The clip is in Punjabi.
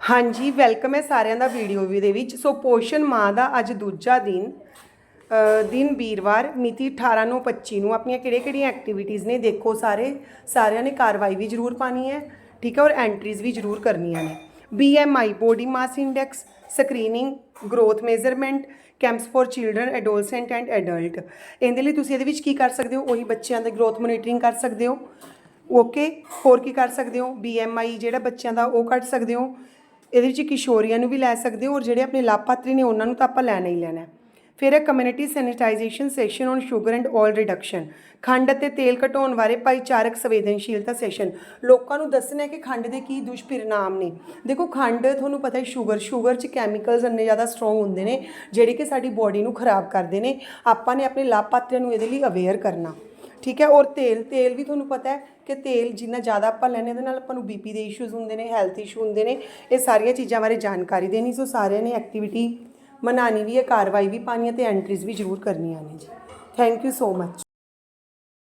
ਹਾਂਜੀ ਵੈਲਕਮ ਹੈ ਸਾਰਿਆਂ ਦਾ ਵੀਡੀਓ ਵੀ ਦੇ ਵਿੱਚ। ਸੋ ਪੋਸ਼ਣ ਮਾਹ ਦਾ ਅੱਜ ਦੂਜਾ ਦਿਨ ਦਿਨ ਵੀਰਵਾਰ, ਮਿਤੀ 18 ਨੂੰ 25 ਨੂੰ। ਆਪਣੀਆਂ ਕਿਹੜੇ-ਕਿਹੜੀਆਂ ਐਕਟੀਵਿਟੀਜ਼ ਨੇ, ਦੇਖੋ ਸਾਰੇ। ਸਾਰਿਆਂ ਨੇ ਕਾਰਵਾਈ ਵੀ ਜ਼ਰੂਰ ਪਾਣੀ ਹੈ, ਠੀਕ ਹੈ, ਔਰ ਐਂਟਰੀਜ਼ ਵੀ ਜ਼ਰੂਰ ਕਰਨੀਆਂ ਨੇ। BMI body mass index screening growth measurement camps for children adolescent and adult ਇਹਦੇ ਲਈ ਤੁਸੀਂ ਇਹਦੇ ਵਿੱਚ ਕੀ ਕਰ ਸਕਦੇ ਹੋ? ਉਹੀ ਬੱਚਿਆਂ ਦੇ ਗਰੋਥ ਮੋਨੀਟਰਿੰਗ ਕਰ ਸਕਦੇ ਹੋ। ਓਕੇ ਹੋਰ ਕੀ ਕਰ ਸਕਦੇ ਹੋ? BMI ਜਿਹੜਾ ਬੱਚਿਆਂ ਦਾ ਉਹ ਕੱਢ ਸਕਦੇ ਹੋ। ਇਹਦੇ ਵਿੱਚ ਕਿਸ਼ੋਰੀਆਂ ਨੂੰ ਵੀ ਲੈ ਸਕਦੇ ਹੋ ਔਰ ਜਿਹੜੇ ਆਪਣੇ ਲਾਭਪਾਤਰੀ ਨੇ ਉਹਨਾਂ ਨੂੰ ਤਾਂ ਆਪਾਂ ਲੈਣਾ ਹੀ ਲੈਣਾ ਫਿਰ ਹੈ community sensitization session on sugar and oil reduction ਖੰਡ ਅਤੇ ਤੇਲ ਘਟਾਉਣ ਬਾਰੇ ਭਾਈਚਾਰਕ ਸੰਵੇਦਨਸ਼ੀਲਤਾ ਸੈਸ਼ਨ ਲੋਕਾਂ ਨੂੰ ਦੱਸਣਾ ਹੈ ਕਿ ਖੰਡ ਦੇ ਕੀ ਦੁਸ਼ਪਰਿਣਾਮ ਨੇ। ਦੇਖੋ, ਖੰਡ ਤੁਹਾਨੂੰ ਪਤਾ ਹੈ ਸ਼ੂਗਰ ਸ਼ੂਗਰ 'ਚ ਕੈਮੀਕਲਸ ਇੰਨੇ ਜ਼ਿਆਦਾ ਸਟਰੋਂਗ ਹੁੰਦੇ ਨੇ, ਜਿਹੜੇ ਕਿ ਸਾਡੀ ਬੋਡੀ ਨੂੰ ਖਰਾਬ ਕਰਦੇ ਨੇ। ਆਪਾਂ ਨੇ ਆਪਣੇ ਲਾਭਪਾਤਰੀਆਂ ਨੂੰ ਇਹਦੇ ਲਈ ਅਵੇਅਰ ਕਰਨਾ। ਠੀਕ ਹੈ ਔਰ ਤੇਲ ਤੇਲ ਵੀ ਤੁਹਾਨੂੰ ਪਤਾ ਹੈ ਕਿ ਤੇਲ ਜਿੰਨਾ ਜ਼ਿਆਦਾ ਆਪਾਂ ਲੈਂਦੇ ਹਾਂ, ਉਹਦੇ ਨਾਲ ਆਪਾਂ ਨੂੰ ਬੀਪੀ ਦੇ ਇਸ਼ੂਜ਼ ਹੁੰਦੇ ਨੇ ਹੈਲਥ ਇਸ਼ੂ ਹੁੰਦੇ ਨੇ ਇਹ ਸਾਰੀਆਂ ਚੀਜ਼ਾਂ ਬਾਰੇ ਜਾਣਕਾਰੀ ਦੇਣੀ ਸੋ ਸਾਰਿਆਂ ਨੇ ਐਕਟੀਵਿਟੀ ਮਨਾਣੀ ਵੀ ਹੈ ਕਾਰਵਾਈ ਵੀ ਪਾਣੀ ਹੈ ਤੇ ਐਂਟਰੀਜ਼ ਵੀ ਜ਼ਰੂਰ ਕਰਨੀਆਂ ਨੇ ਜੀ। Thank you so much